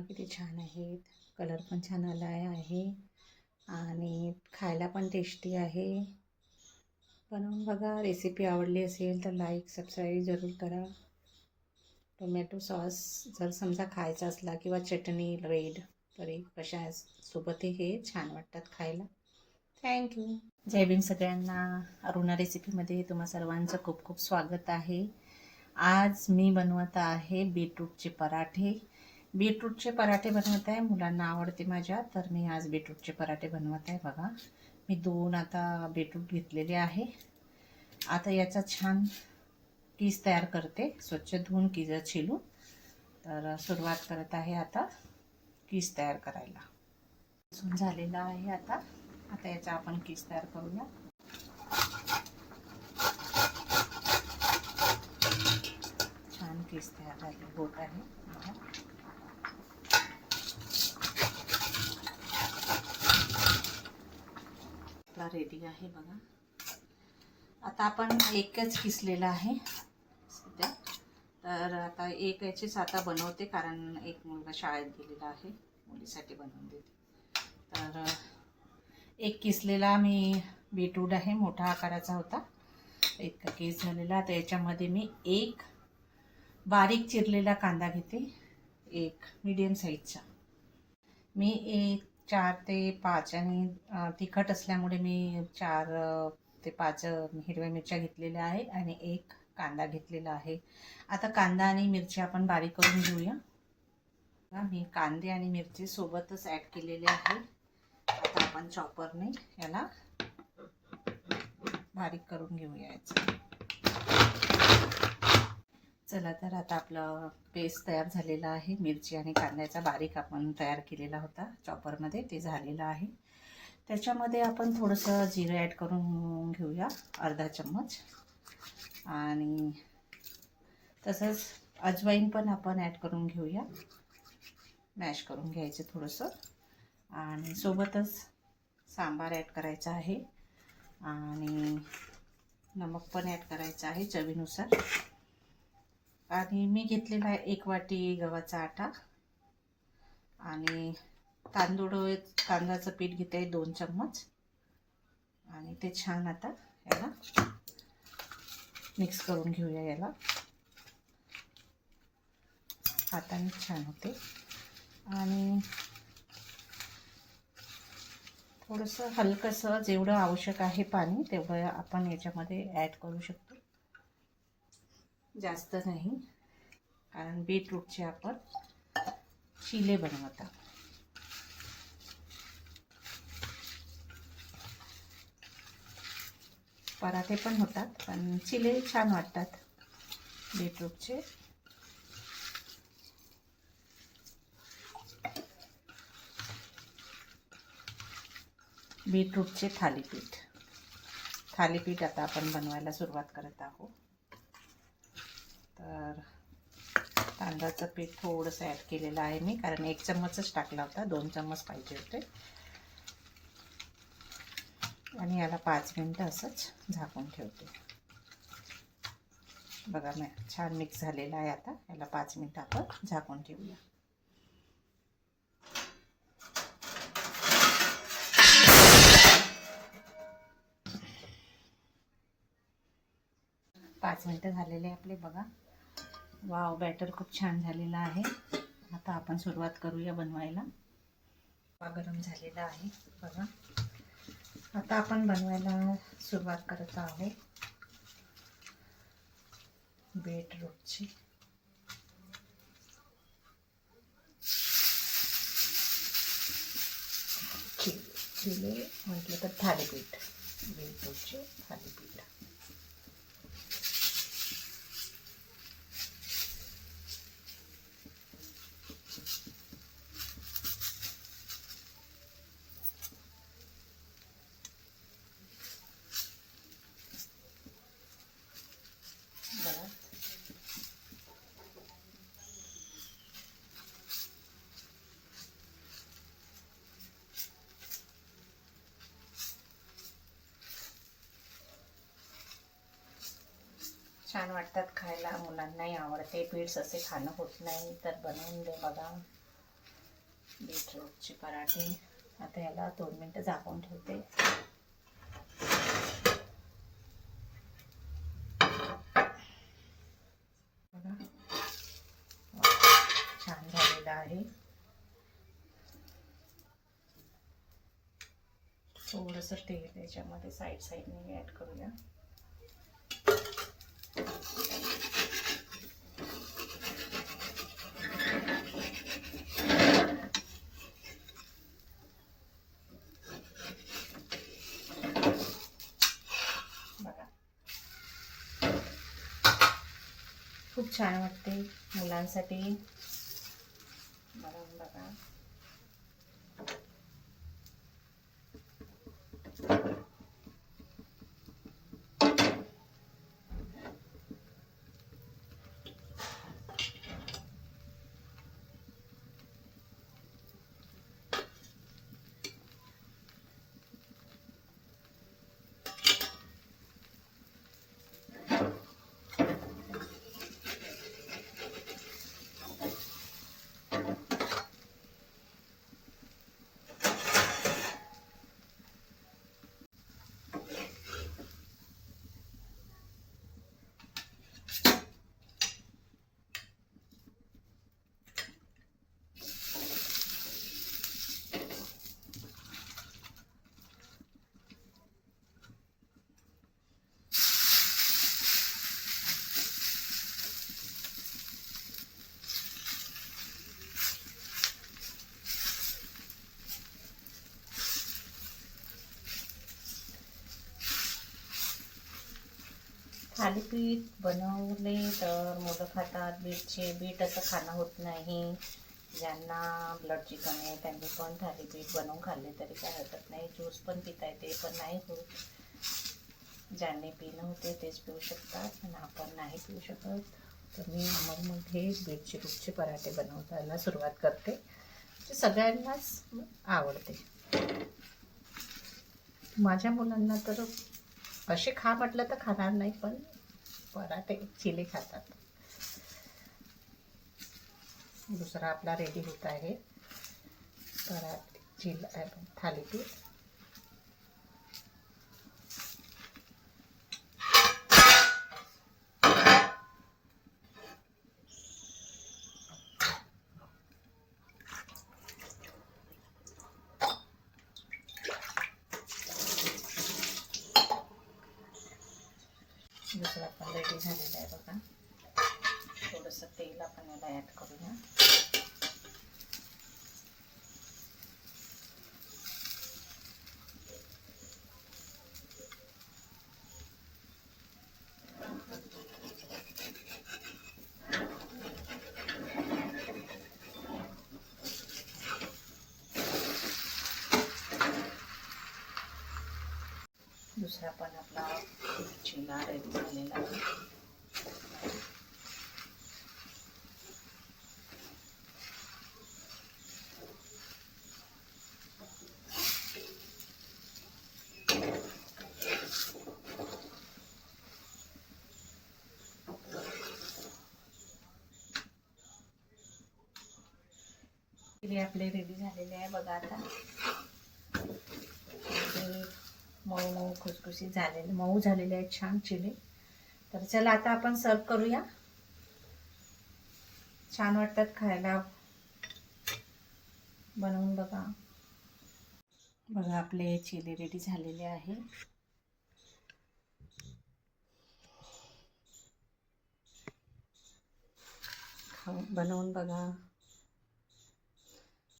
बघा किती छान आहेत. कलर पण छान आला आहे. आणि खायला पण टेस्टी आहे. बनवून बघा रेसिपी आवडली असेल तर लाईक सबस्क्राईब जरूर करा. टोमॅटो सॉस जर समजा खायचा असला किंवा चटणी रेड तरी कशा सोबतही हे छान वाटतात खायला. थँक्यू जय भीम सगळ्यांना. अरुणा रेसिपीमध्ये तुम्हा सर्वांचं खूप खूप स्वागत आहे. आज मी बनवत आहे बीटरूटचे पराठे. बीटरूटचे पराठे बनवत आहे मुलांना आवडते माझ्या तर मी आज बीटरूटचे पराठे बनवत आहे बघा. मी दोन आता बीटरूट घेतलेले आहे. आता याचा छान कीस तयार करते स्वच्छ धुवून कीज छिलून. तर सुरुवात करत आहे आता कीस तयार करायला. लसूण झालेला आहे आता. आता याचा आपण कीस तयार करूया. छान कीस तयार झाली होत आहे बघा. आपला रेडी आहे बघा. आता आपण एकच किसलेला आहे सध्या. तर आता एक याचीच आता बनवते कारण एक मुलगा शाळेत गेलेला आहे. मुलीसाठी बनवून देते. तर एक किसलेला मी बीटरूट आहे मोठा आकाराचा होता. इतका केस झालेला. तर याच्यामध्ये मी एक बारीक चिरलेला कांदा घेते. एक मीडियम साईजचा मी एक चार ते पाच आणि तिखट असल्यामुळे मी चार ते पाच हिरव्या मिरच्या घेतलेल्या आहे आणि एक कांदा घेतलेला आहे. आता कांदा आणि मिरची आपण बारीक करून घेऊया. मी कांदे आणि मिरची सोबतच ॲड केलेले आहे. आता आपण चॉपरने याला बारीक करून घेऊया याचं. चला तर आता आपलं पेस्ट तयार झालेला आहे. मिरची आणि कांद्याचा बारीक आपण तयार केलेला होता चॉपरमध्ये ते झालेलं आहे. त्याच्यामध्ये आपण थोडंसं जिरं ॲड करून घेऊया अर्धा चम्मच. आणि तसंच अजवाईन पण आपण ॲड करून घेऊया. मॅश करून घ्यायचं थोडंसं. आणि सोबतच सांबार ॲड करायचा आहे. आणि नमक पण ॲड करायचं आहे चवीनुसार. आणि मी घेतलेला आहे एक वाटी गव्हाचा आटा. आणि तांदूळ तांदळाचं पीठ घेते आहे दोन चम्मच. आणि ते छान आता याला मिक्स करून घेऊया याला. हाताने छान होते. आणि थोडंसं हलकंसं जेवढं आवश्यक आहे पाणी तेवढं आपण याच्यामध्ये ॲड करू शकतो. जास्त नाही. कारण बीटरूटचे आपण चिले बनवता पराठे पण होतात पण चिले छान वाटतात बीटरूटचे. बीटरूटचे थालीपीठ. थालीपीठ आता आपण बनवायला सुरुवात करत आहोत. तर तांदळाचं पीठ थोडंसं ॲड केलेलं आहे मी कारण एक चम्मचच टाकला होता दोन चम्मच पाहिजे होते. आणि याला पाच मिनटं असंच झाकून ठेवते. बघा मी छान मिक्स झालेला आहे आता. याला पाच मिनटं आपण झाकून ठेवूया. पाच मिनटं झालेले आपले बघा. वाव बॅटर खूप छान झालेला आहे. आता आपण सुरुवात करूया बनवायला. गरम झालेला आहे बघा. आता आपण बनवायला सुरुवात करत आहोत. बीटरूटची चिले चिले म्हटलं तर थालीपीठ. बीटरूटची थालीपीठ. करा छान वाटतात खायला. मुलांनाही आवडते. पीठ असे खाणं होत नाही तर बनवून दे बघा. बीटरूटचे पराठे. आता याला दोन मिनटं झाकून ठेवते बघा छान झालेलं आहे. थोडंसं तेल त्याच्यामध्ये साईड साईडने ॲड करूया. बघा. खूप छान वाटते मुलांसाठी. बनवून थालीपीठ बनवले तर मुलं खातात. बीटचे बीट असं खाणं होत नाही. ज्यांना ब्लडची कमी आहे त्यांनी पण थालीपीठ बनवून खाल्ले तरी काय हरकत नाही. ज्यूस पण पिता येते पण नाही होत. ज्यांनी पिणं होते तेच पिऊ शकतात पण आपण नाही पिऊ शकत. तर मी अमरमध्ये बीटचे रूपचे पराठे बनवताना सुरुवात करते. जे सगळ्यांनाच आवडते. माझ्या मुलांना तर असे खा म्हटलं तर खाणार नाही पण पराठे चिले खातात. दुसरा आपला रेडी होत आहे. पराठे चिल थालीपीठ. दुसरा पण रेडी झालेला आहे बघा. थोडंसं तेल आपण याला ॲड करूया. दुसरा पण आपला चिला रेडी झालेला आहे. आपले रेडी झालेले आहे बघा आता. मऊ मऊ खुसखुशीत झालेले मऊ झालेले आहेत छान चिले. तर चला आता आपण सर्व करूया. छान वाटतात खायला. बनवून बघा. बघा आपले चिले रेडी झालेले आहे. खाऊन बनवून बघा.